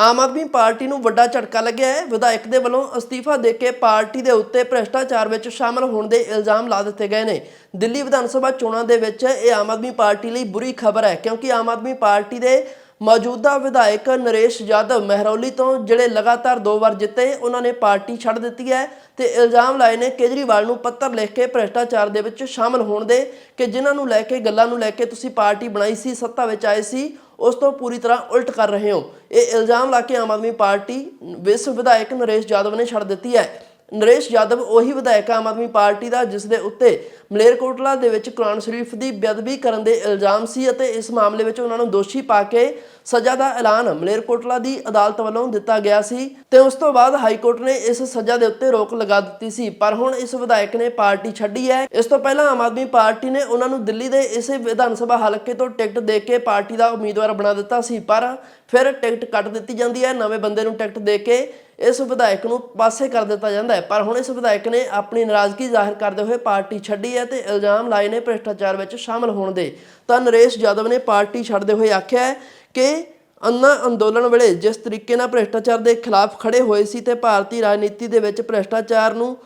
Aam Aadmi party ਨੂੰ ਵੱਡਾ ਝਟਕਾ ਲੱਗਿਆ ਹੈ। ਵਿਧਾਇਕ ਦੇ ਵੱਲੋਂ ਅਸਤੀਫਾ ਦੇ ਕੇ ਪਾਰਟੀ ਦੇ ਉੱਤੇ ਭ੍ਰਿਸ਼ਟਾਚਾਰ ਵਿੱਚ ਸ਼ਾਮਲ ਹੋਣ ਦੇ ਇਲਜ਼ਾਮ ਲਾ ਦਿੱਤੇ ਗਏ ਨੇ। ਦਿੱਲੀ ਵਿਧਾਨ ਸਭਾ ਚੋਣਾਂ ਦੇ ਵਿੱਚ ਇਹ ਆਮ ਆਦਮੀ ਪਾਰਟੀ ਲਈ ਬੁਰੀ ਖਬਰ ਹੈ, ਕਿਉਂਕਿ ਆਮ ਆਦਮੀ ਪਾਰਟੀ ਦੇ ਮੌਜੂਦਾ ਵਿਧਾਇਕ ਨਰੇਸ਼ ਯਾਦਵ ਮਹਿਰੌਲੀ ਤੋਂ ਜਿਹੜੇ ਲਗਾਤਾਰ ਦੋ ਵਾਰ ਜਿੱਤੇ, ਉਹਨਾਂ ਨੇ ਪਾਰਟੀ ਛੱਡ ਦਿੱਤੀ ਹੈ ਤੇ ਇਲਜ਼ਾਮ ਲਾਏ ਨੇ ਕੇਜਰੀਵਾਲ ਨੂੰ ਪੱਤਰ ਲਿਖ ਕੇ ਭ੍ਰਿਸ਼ਟਾਚਾਰ ਦੇ ਵਿੱਚ ਸ਼ਾਮਲ ਹੋਣ ਦੇ ਕਿ ਜਿਨ੍ਹਾਂ ਨੂੰ ਲੈ ਕੇ, ਗੱਲਾਂ ਨੂੰ ਲੈ ਕੇ ਤੁਸੀਂ ਪਾਰਟੀ ਬਣਾਈ ਸੀ, ਸੱਤਾ ਵਿੱਚ ਆਏ ਸੀ, ਉਸ ਤੋਂ ਪੂਰੀ ਤਰ੍ਹਾਂ ਉਲਟ ਕਰ ਰਹੇ ਹੋ। ਇਹ ਇਲਜ਼ਾਮ ਲਾ ਕੇ ਆਮ ਆਦਮੀ ਪਾਰਟੀ ਵਿਸ ਵਿਧਾਇਕ ਨਰੇਸ਼ ਯਾਦਵ ਨੇ ਛੱਡ ਦਿੱਤੀ ਹੈ। ਨਰੇਸ਼ ਯਾਦਵ ਉਹੀ ਵਿਧਾਇਕ ਆਮ ਆਦਮੀ ਪਾਰਟੀ ਦਾ, ਜਿਸ ਦੇ ਉੱਤੇ ਮਲੇਰਕੋਟਲਾ ਦੇ ਵਿੱਚ ਕੁਰਾਨ ਸ਼ਰੀਫ ਦੀ ਬੇਅਦਬੀ ਕਰਨ ਦੇ ਇਲਜ਼ਾਮ ਸੀ ਅਤੇ ਇਸ ਮਾਮਲੇ ਵਿੱਚ ਉਹਨਾਂ ਨੂੰ ਦੋਸ਼ੀ ਪਾ ਕੇ ਸਜ਼ਾ ਦਾ ਐਲਾਨ ਮਲੇਰਕੋਟਲਾ ਦੀ ਅਦਾਲਤ ਵੱਲੋਂ ਦਿੱਤਾ ਗਿਆ ਸੀ ਤੇ ਉਸ ਤੋਂ ਬਾਅਦ ਹਾਈ ਕੋਰਟ ਨੇ ਇਸ ਸਜ਼ਾ ਦੇ ਉੱਤੇ ਰੋਕ ਲਗਾ ਦਿੱਤੀ ਸੀ। ਪਰ ਹੁਣ ਇਸ ਵਿਧਾਇਕ ਨੇ ਪਾਰਟੀ ਛੱਡੀ ਹੈ। ਇਸ ਤੋਂ ਪਹਿਲਾਂ ਆਮ ਆਦਮੀ ਪਾਰਟੀ ਨੇ ਉਹਨਾਂ ਨੂੰ ਦਿੱਲੀ ਦੇ ਇਸੇ ਵਿਧਾਨ ਸਭਾ ਹਲਕੇ ਤੋਂ ਟਿਕਟ ਦੇ ਕੇ ਪਾਰਟੀ ਦਾ ਉਮੀਦਵਾਰ ਬਣਾ ਦਿੱਤਾ ਸੀ। ਪਰ ਫਿਰ ਟਿਕਟ ਕੱਟ ਦਿੱਤੀ ਜਾਂਦੀ ਹੈ। ਨਵੇਂ ਬੰਦੇ ਨੂੰ ਟਿਕਟ ਦੇ ਕੇ ਇਸ ਵਿਧਾਇਕ ਨੂੰ ਪਾਸੇ ਕਰ ਦਿੱਤਾ ਜਾਂਦਾ ਹੈ। ਪਰ ਹੁਣ ਇਸ ਵਿਧਾਇਕ ਨੇ ਆਪਣੀ ਨਾਰਾਜ਼ਗੀ ਜ਼ਾਹਿਰ ਕਰਦੇ ਹੋਏ ਪਾਰਟੀ ਛੱਡੀ ਹੈ ਤੇ ਇਲਜ਼ਾਮ ਲਾਏ ਨੇ ਭ੍ਰਿਸ਼ਟਾਚਾਰ ਵਿੱਚ ਸ਼ਾਮਲ ਹੋਣ ਦੇ। ਤਾਂ ਨਰੇਸ਼ ਯਾਦਵ ਨੇ ਪਾਰਟੀ ਛੱਡਦੇ ਹੋਏ ਆਖਿਆ ਹੈ ਕਿ ਅੰਨਾ ਅੰਦੋਲਨ ਵੇਲੇ ਜਿਸ ਤਰੀਕੇ ਨਾਲ ਭ੍ਰਿਸ਼ਟਾਚਾਰ ਦੇ ਖਿਲਾਫ ਖੜੇ ਹੋਏ ਸੀ ਤੇ ਭਾਰਤੀ ਰਾਜਨੀਤੀ ਦੇ ਵਿੱਚ ਭ੍ਰਿਸ਼ਟਾਚਾਰ ਨੂੰ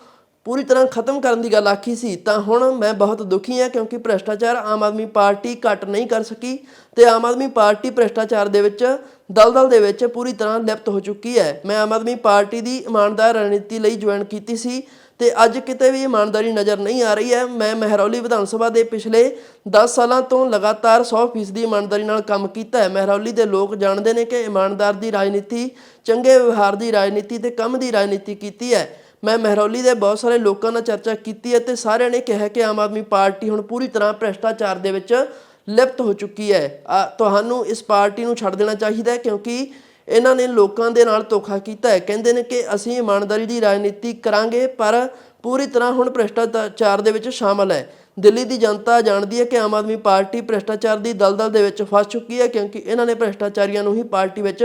ਪੂਰੀ ਤਰ੍ਹਾਂ ਖਤਮ ਕਰਨ ਦੀ ਗੱਲ ਆਖੀ ਸੀ, ਤਾਂ ਹੁਣ ਮੈਂ ਬਹੁਤ ਦੁਖੀ ਹਾਂ ਕਿਉਂਕਿ ਭ੍ਰਿਸ਼ਟਾਚਾਰ ਆਮ ਆਦਮੀ ਪਾਰਟੀ ਘਟ ਨਹੀਂ ਕਰ ਸਕੀ ਤੇ ਆਮ ਆਦਮੀ ਪਾਰਟੀ ਭ੍ਰਿਸ਼ਟਾਚਾਰ ਦੇ ਵਿੱਚ, ਦਲਦਲ ਦੇ ਵਿੱਚ ਪੂਰੀ ਤਰ੍ਹਾਂ ਲਿਪਤ ਹੋ ਚੁੱਕੀ ਹੈ। ਮੈਂ ਆਮ ਆਦਮੀ ਪਾਰਟੀ ਦੀ ਇਮਾਨਦਾਰ ਰਣਨੀਤੀ ਲਈ ਜੁਆਇਨ ਕੀਤੀ ਸੀ ਤੇ ਅੱਜ ਕਿਤੇ ਵੀ ਇਮਾਨਦਾਰੀ ਨਜ਼ਰ ਨਹੀਂ ਆ ਰਹੀ ਹੈ। ਮੈਂ ਮਹਿਰੌਲੀ ਵਿਧਾਨ ਸਭਾ ਦੇ ਪਿਛਲੇ 10 ਸਾਲਾਂ ਤੋਂ ਲਗਾਤਾਰ 100% ਦੀ ਇਮਾਨਦਾਰੀ ਨਾਲ ਕੰਮ ਕੀਤਾ ਹੈ। ਮਹਿਰੌਲੀ ਦੇ ਲੋਕ ਜਾਣਦੇ ਨੇ ਕਿ ਇਮਾਨਦਾਰ ਦੀ ਰਾਜਨੀਤੀ, ਚੰਗੇ ਵਿਵਹਾਰ ਦੀ ਰਾਜਨੀਤੀ ਤੇ ਕੰਮ ਦੀ ਰਾਜਨੀਤੀ ਕੀਤੀ ਹੈ। ਮੈਂ ਮਹਿਰੌਲੀ ਦੇ ਬਹੁਤ ਸਾਰੇ ਲੋਕਾਂ ਨਾਲ ਚਰਚਾ ਕੀਤੀ ਹੈ ਤੇ ਸਾਰਿਆਂ ਨੇ ਕਿਹਾ ਕਿ ਆਮ ਆਦਮੀ ਪਾਰਟੀ ਹੁਣ ਪੂਰੀ ਤਰ੍ਹਾਂ ਭ੍ਰਿਸ਼ਟਾਚਾਰ ਦੇ ਵਿੱਚ ਲਿਪਤ ਹੋ ਚੁੱਕੀ ਹੈ। ਆ, ਤੁਹਾਨੂੰ ਇਸ ਪਾਰਟੀ ਨੂੰ ਛੱਡ ਦੇਣਾ ਚਾਹੀਦਾ ਹੈ ਕਿਉਂਕਿ ਇਹਨਾਂ ਨੇ ਲੋਕਾਂ ਦੇ ਨਾਲ ਧੋਖਾ ਕੀਤਾ ਹੈ। ਕਹਿੰਦੇ ਨੇ ਕਿ ਅਸੀਂ ਇਮਾਨਦਾਰੀ ਦੀ ਰਾਜਨੀਤੀ ਕਰਾਂਗੇ ਪਰ ਪੂਰੀ ਤਰ੍ਹਾਂ ਹੁਣ ਭ੍ਰਿਸ਼ਟਾਚਾਰ ਦੇ ਵਿੱਚ ਸ਼ਾਮਲ ਹੈ। ਦਿੱਲੀ ਦੀ ਜਨਤਾ ਜਾਣਦੀ ਹੈ ਕਿ ਆਮ ਆਦਮੀ ਪਾਰਟੀ ਭ੍ਰਿਸ਼ਟਾਚਾਰ ਦੀ ਦਲਦਲ ਦੇ ਵਿੱਚ ਫਸ ਚੁੱਕੀ ਹੈ ਕਿਉਂਕਿ ਇਹਨਾਂ ਨੇ ਭ੍ਰਿਸ਼ਟਾਚਾਰੀਆਂ ਨੂੰ ਹੀ ਪਾਰਟੀ ਵਿੱਚ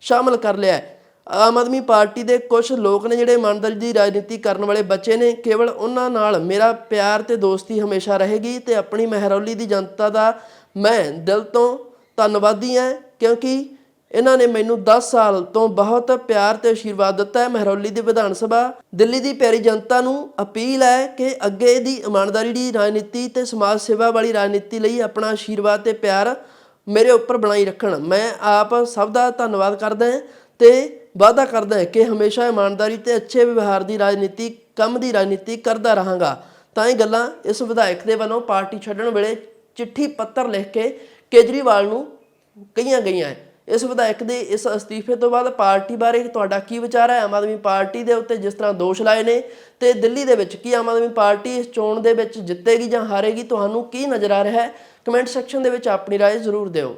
ਸ਼ਾਮਲ ਕਰ ਲਿਆ ਹੈ। ਆਮ ਆਦਮੀ ਪਾਰਟੀ ਦੇ ਕੁਝ ਲੋਕ ਨੇ ਜਿਹੜੇ ਇਮਾਨਦਾਰੀ ਦੀ ਰਾਜਨੀਤੀ ਕਰਨ ਵਾਲੇ ਬੱਚੇ ਨੇ, ਕੇਵਲ ਉਹਨਾਂ ਨਾਲ ਮੇਰਾ ਪਿਆਰ ਤੇ ਦੋਸਤੀ ਹਮੇਸ਼ਾ ਰਹੇਗੀ ਤੇ ਆਪਣੀ ਮਹਿਰੌਲੀ ਦੀ ਜਨਤਾ ਦਾ ਮੈਂ ਦਿਲ ਤੋਂ ਧੰਨਵਾਦੀ ਹਾਂ, ਕਿਉਂਕਿ ਇਹਨਾਂ ਨੇ ਮੈਨੂੰ 10 ਸਾਲ ਤੋਂ ਬਹੁਤ ਪਿਆਰ ਤੇ ਆਸ਼ੀਰਵਾਦ ਦਿੱਤਾ ਹੈ। ਮਹਿਰੌਲੀ ਦੀ ਵਿਧਾਨ ਸਭਾ ਦਿੱਲੀ ਦੀ ਪਿਆਰੀ ਜਨਤਾ ਨੂੰ ਅਪੀਲ ਹੈ ਕਿ ਅੱਗੇ ਦੀ ਇਮਾਨਦਾਰੀ ਦੀ ਰਾਜਨੀਤੀ ਤੇ ਸਮਾਜ ਸੇਵਾ ਵਾਲੀ ਰਾਜਨੀਤੀ ਲਈ ਆਪਣਾ ਆਸ਼ੀਰਵਾਦ ਤੇ ਪਿਆਰ ਮੇਰੇ ਉੱਪਰ ਬਣਾਈ ਰੱਖਣ। ਮੈਂ ਆਪ ਸਭ ਦਾ ਧੰਨਵਾਦ ਕਰਦਾ ਹਾਂ। ਤੇ ਵਾਅਦਾ ਕਰਦਾ ਹਾਂ ਕਿ ਹਮੇਸ਼ਾ ਇਮਾਨਦਾਰੀ ਤੇ ਅੱਛੇ ਵਿਵਹਾਰ ਦੀ ਰਾਜਨੀਤੀ ਕੰਮ ਦੀ ਰਾਜਨੀਤੀ ਕਰਦਾ ਰਹਾਂਗਾ ਤਾਂ ਇਹ ਗੱਲਾਂ ਇਸ ਵਿਧਾਇਕ ਦੇ ਵੱਲੋਂ ਪਾਰਟੀ ਛੱਡਣ ਵੇਲੇ ਚਿੱਠੀ ਪੱਤਰ ਲਿਖ ਕੇ ਕੇਜਰੀਵਾਲ ਨੂੰ ਕਹੀਆਂ ਗਈਆਂ ਹੈ ਇਸ ਵਿਧਾਇਕ ਦੇ ਇਸ ਅਸਤੀਫੇ ਤੋਂ ਬਾਅਦ ਪਾਰਟੀ ਬਾਰੇ ਤੁਹਾਡਾ ਕੀ ਵਿਚਾਰ ਹੈ ਆਮ ਆਦਮੀ ਪਾਰਟੀ ਦੇ ਉੱਤੇ ਜਿਸ ਤਰ੍ਹਾਂ ਦੋਸ਼ ਲਾਏ ਨੇ ਤੇ ਦਿੱਲੀ ਦੇ ਵਿੱਚ ਕੀ ਆਮ ਆਦਮੀ ਪਾਰਟੀ ਇਸ ਚੋਣ ਦੇ ਵਿੱਚ ਜਿੱਤੇਗੀ ਜਾਂ ਹਾਰੇਗੀ ਤੁਹਾਨੂੰ ਕੀ ਨਜ਼ਰ ਆ ਰਿਹਾ ਹੈ ਕਮੈਂਟ ਸੈਕਸ਼ਨ ਦੇ ਵਿੱਚ ਆਪਣੀ رائے ਜ਼ਰੂਰ ਦਿਓ